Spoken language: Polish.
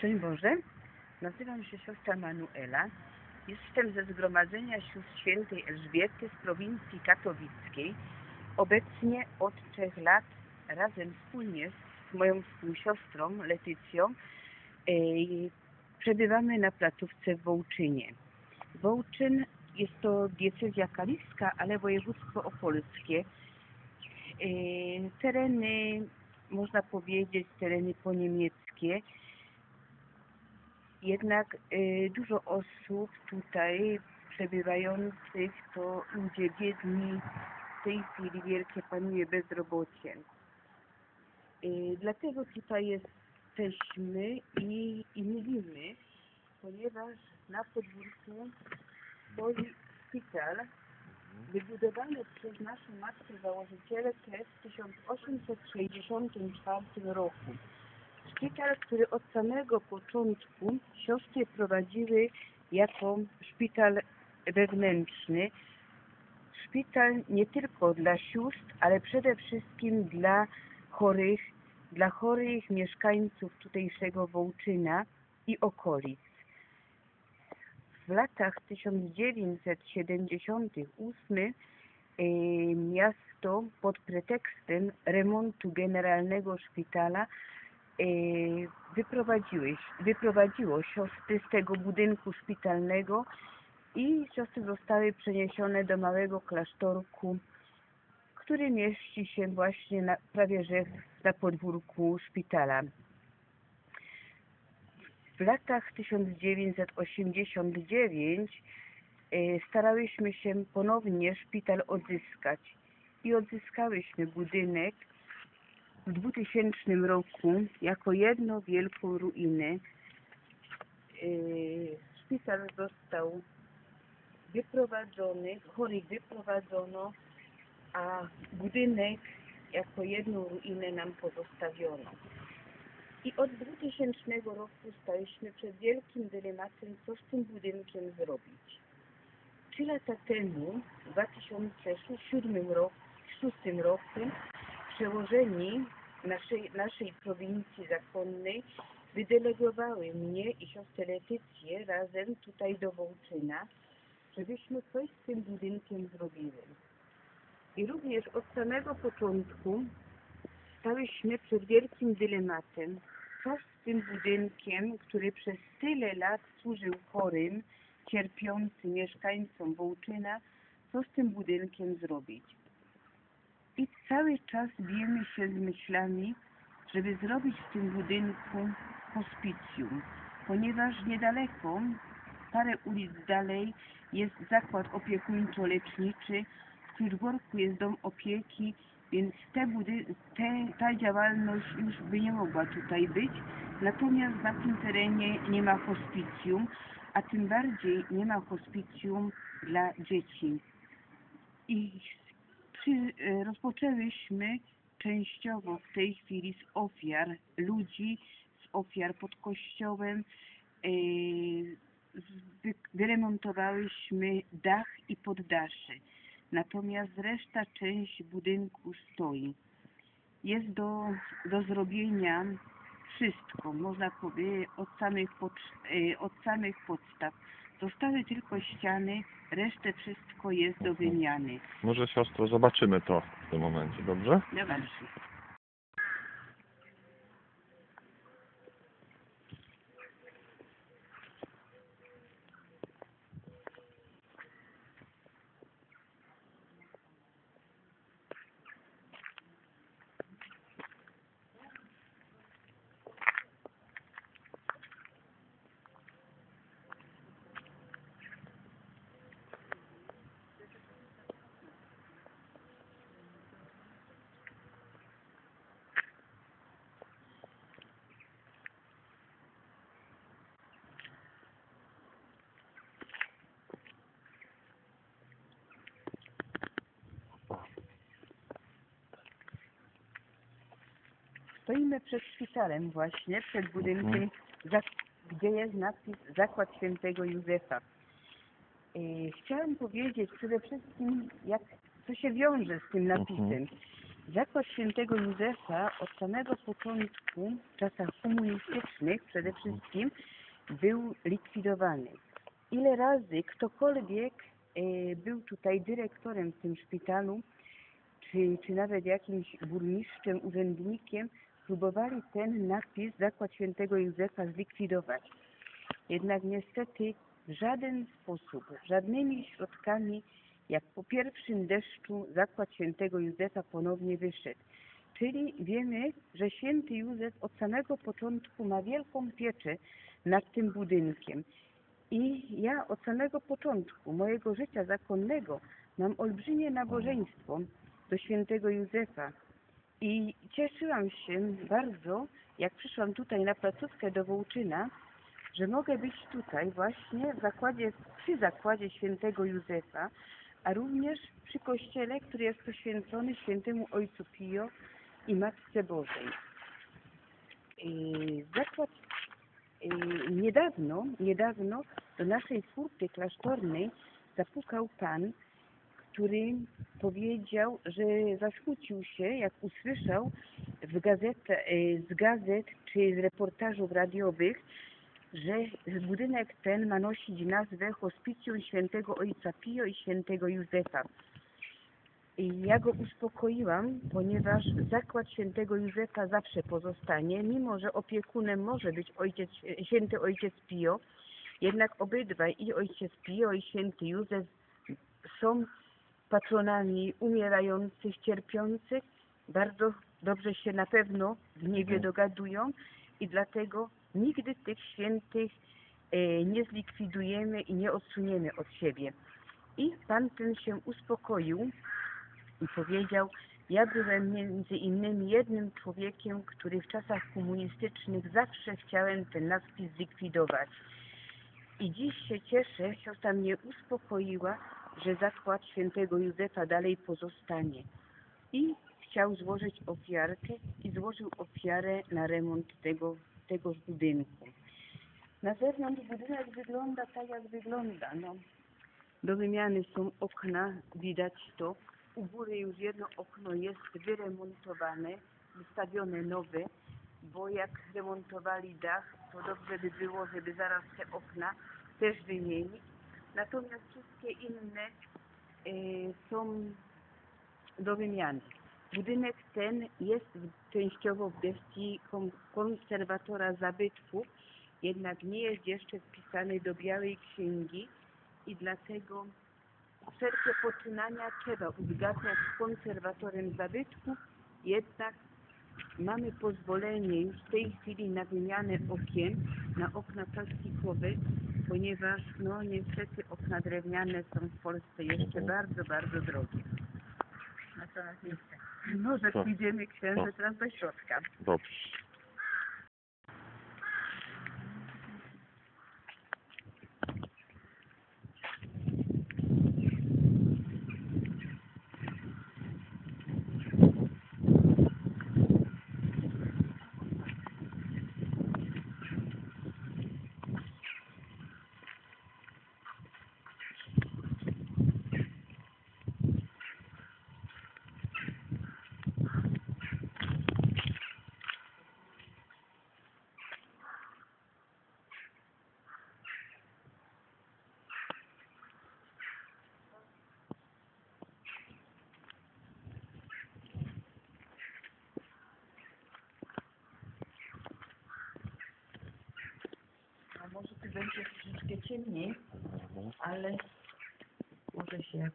Szczęść Boże, nazywam się siostra Manuela. Jestem ze Zgromadzenia Sióstr Świętej Elżbiety z prowincji katowickiej. Obecnie od trzech lat razem wspólnie z moją współsiostrą Letycją e, przebywamy na placówce w Wołczynie. Wołczyn jest to diecezja kaliska, ale województwo opolskie. E, Tereny, można powiedzieć, tereny poniemieckie. Jednak y, dużo osób tutaj przebywających to ludzie biedni. W tej chwili wielkie panuje bezrobocie. Y, dlatego tutaj jesteśmy i, i mówimy, ponieważ na podwórku stoi szpital wybudowany przez naszą matkę założycielkę w 1864 roku. Szpital, który od samego początku siostry prowadziły jako szpital wewnętrzny. Szpital nie tylko dla sióstr, ale przede wszystkim dla chorych, dla chorych mieszkańców tutejszego Wołczyna i okolic. W latach 1978 e, miasto pod pretekstem remontu generalnego szpitala wyprowadziłeś, wyprowadziło siostry z tego budynku szpitalnego i siostry zostały przeniesione do małego klasztorku, który mieści się właśnie na, prawie że na podwórku szpitala. W latach 1989 e, starałyśmy się ponownie szpital odzyskać i odzyskałyśmy budynek w 2000 roku jako jedną wielką ruinę. E, Szpital został wyprowadzony, chorych wyprowadzono, a budynek jako jedną ruinę nam pozostawiono. I od 2000 roku staliśmy przed wielkim dylematem, co z tym budynkiem zrobić. Trzy lata temu, w 2007 roku, 2006 roku, przełożeni naszej, naszej prowincji zakonnej wydelegowały mnie i siostrę Letycję razem tutaj do Wołczyna, żebyśmy coś z tym budynkiem zrobiły. I również od samego początku stałyśmy przed wielkim dylematem, co z tym budynkiem, który przez tyle lat służył chorym, cierpiącym mieszkańcom Wołczyna, co z tym budynkiem zrobić. I cały czas bijemy się z myślami, żeby zrobić w tym budynku hospicjum, ponieważ niedaleko, parę ulic dalej, jest zakład opiekuńczo-leczniczy, w Którgorku jest dom opieki, więc te budy- te, ta działalność już by nie mogła tutaj być. Natomiast na tym terenie nie ma hospicjum, a tym bardziej nie ma hospicjum dla dzieci. I przy, e, rozpoczęłyśmy częściowo w tej chwili z ofiar ludzi, z ofiar pod kościołem. E, z- wy- wyremontowałyśmy dach i poddasze. Natomiast reszta część budynku stoi. Jest do, do zrobienia wszystko, można powiedzieć, od samych, pod, e, od samych podstaw. Zostały tylko ściany, resztę wszystko jest do wymiany. Może siostro zobaczymy to w tym momencie, dobrze? Dobrze. Stoimy przed szpitalem właśnie, przed budynkiem, Mhm. gdzie jest napis Zakład Świętego Józefa. Chciałam powiedzieć przede wszystkim, jak, co się wiąże z tym napisem. Mhm. Zakład świętego Józefa od samego początku, w czasach komunistycznych przede wszystkim, był likwidowany. Ile razy ktokolwiek e, był tutaj dyrektorem w tym szpitalu, czy, czy nawet jakimś burmistrzem, urzędnikiem, próbowali ten napis Zakład Świętego Józefa zlikwidować. Jednak niestety w żaden sposób, żadnymi środkami, jak po pierwszym deszczu Zakład Świętego Józefa ponownie wyszedł. Czyli wiemy, że Święty Józef od samego początku ma wielką pieczę nad tym budynkiem. I ja od samego początku mojego życia zakonnego mam olbrzymie nabożeństwo do świętego Józefa. I cieszyłam się bardzo, jak przyszłam tutaj na placówkę do Wołczyna, że mogę być tutaj właśnie w zakładzie, przy zakładzie świętego Józefa, a również przy kościele, który jest poświęcony świętemu Ojcu Pio i Matce Bożej. Zakład niedawno, niedawno do naszej furty klasztornej zapukał pan, który powiedział, że zasmucił się, jak usłyszał w gazete, e, z gazet czy z reportażów radiowych, że budynek ten ma nosić nazwę Hospicjum Świętego Ojca Pio i Świętego Józefa. I ja go uspokoiłam, ponieważ zakład Świętego Józefa zawsze pozostanie, mimo że opiekunem może być ojciec, Święty Ojciec Pio, jednak obydwaj, i Ojciec Pio, i Święty Józef są patronami umierających, cierpiących. Bardzo dobrze się na pewno w niebie Mhm. dogadują i dlatego nigdy tych świętych e, nie zlikwidujemy i nie odsuniemy od siebie. I Pan ten się uspokoił i powiedział, ja byłem między innymi jednym człowiekiem, który w czasach komunistycznych zawsze chciałem ten nadpis zlikwidować. I dziś się cieszę, siostra mnie uspokoiła, że zakład świętego Józefa dalej pozostanie. I chciał złożyć ofiarkę i złożył ofiarę na remont tego, tegoż budynku. Na zewnątrz budynek wygląda tak, jak wygląda. No, do wymiany są okna, widać to. U góry już jedno okno jest wyremontowane, wystawione nowe, bo jak remontowali dach, to dobrze by było, żeby zaraz te okna też wymienić. Natomiast wszystkie inne y, są do wymiany. Budynek ten jest częściowo w gestii kon- konserwatora zabytków, jednak nie jest jeszcze wpisany do Białej Księgi i dlatego wszelkie poczynania trzeba uzgadniać z konserwatorem zabytków, jednak mamy pozwolenie już w tej chwili na wymianę okien, na okna plastikowe, ponieważ no niestety okna drewniane są w Polsce jeszcze bardzo, bardzo drogie. Na co nas nie chce. Może pójdziemy księże Co? teraz do środka. Dobrze. A może tu będzie troszeczkę ciemniej, Mhm. ale może się